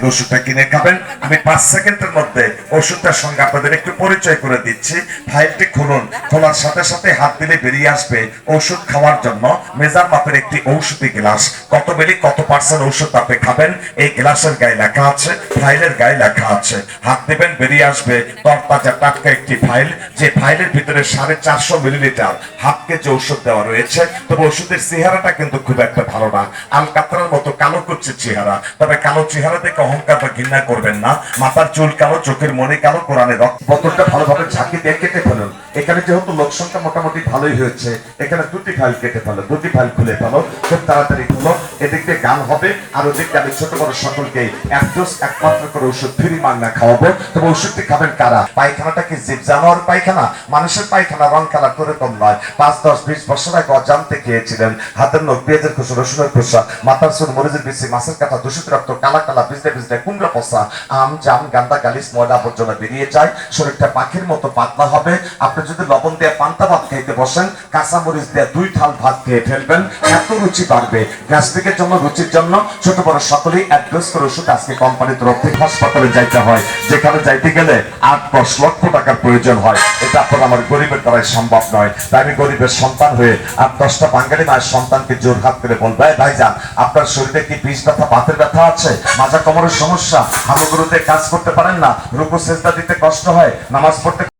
থেকে ওষুধটা কিনে খাবেন। আমি পাঁচ সেকেন্ডের মধ্যে ওষুধটার সঙ্গে আপনাদের একটু পরিচয় করে দিচ্ছি। ফাইলটি খুলুন। খোলার সাথে সাথে হাত দিলে বেরিয়ে আসবে ওষুধ খাওয়ার জন্য। মেজার মাপের একটি ঔষধি গ্লাস। কত মিলি কত পার্সেন্ট ওষুধ আপনি খাবেন? এই গ্লাসের গায়ে লেখা আছে, ফাইলের গায়ে লেখা আছে। হাত দেবেন, বেরিয়ে আসবে তরতাজা টাটকা একটি ফাইল, যে ফাইলের ভিতরে সাড়ে চারশো মিলিলিটার হাফ কেজি ওষুধ দেওয়া রয়েছে। তবে ওষুধের চেহারাটা কিন্তু খুব একটা ভালো না। আলকাতরার করছে চেহারা। তবে কালো চেহারা দেখে অহংকার বা ঘৃণা করবেন না। মাথার চুল কালো, চোখের মনে কালো কোরআনে রক্ত। বোতলটা ভালোভাবে ঝাঁকি দিয়ে কেটে ফেলুন। এখানে যেহেতু লোক সংখ্যা মোটামুটি ভালোই হয়েছে, এখানে দুটি ফাইল কেটে ফেলো, দুটি ফাইল খুলে ফেলো। খুব তাড়াতাড়ি খুলো। এদিক দিয়ে গান হবে, আর ওদিক দিয়ে আমি ছোট বড় সকলকে এক ডোজ একমাত্র করে ওষুধ ফ্রি মাংনা খাওয়াবো। তবে ওষুধটি খাবেন কারা? পায়খানাটা কি জীব জানোয়ার পায়খানা? মানুষের পায়খানা রং কালার করে কম নয়। পাঁচ, দশ, বিশ বছর আগে অজান্তে খেয়েছিলেন হাতের নখ পেঁয়াজের খোসা রসুনের খোসা, মাথার সুর মরিচের বেশি মাছের কাটা, দূষিত রক্ত, কালা কালা বিজলে বিজলে কুমড়া পচা আম, জাম, গান্দা গালিস ময়লা আবর্জনা বেরিয়ে যায়। শরীরটা পাখির মতো পাতলা হবে। আপনি যদি লবণ দিয়ে পান্তা ভাত খাইতে বসেন কাঁচা মরিচ দিয়ে দুই থাল ভাত খেয়ে ফেলবেন। এত রুচি বাড়বে গ্যাস্ট্রিকের জন্য, রুচির জন্য। ছোট বড় সকলেই অ্যাড্রেস করে ওষুধ আজকে কোম্পানির তরফ থেকে হাসপাতালে যাইতে হয়। যেখানে যাইতে গেলে আট, দশ লক্ষ টাকার প্রয়োজন হয়। এটা আপনার আমার গরিবের দ্বারাই সম্ভব নয়। তাই আমি গরিবের সন্তান হয়ে আট, দশটা বাঙালি মায়ের সন্তানকে জোর হাত করে বলবে, "এই ভাইজান, আপনার শরীরে কি পিস ব্যথা আছে, মাজা কোমরের সমস্যা হামগুরুতে কাজ করতে পারেন না, রুকু সেজদা দিতে কষ্ট হয়, নামাজ পড়তে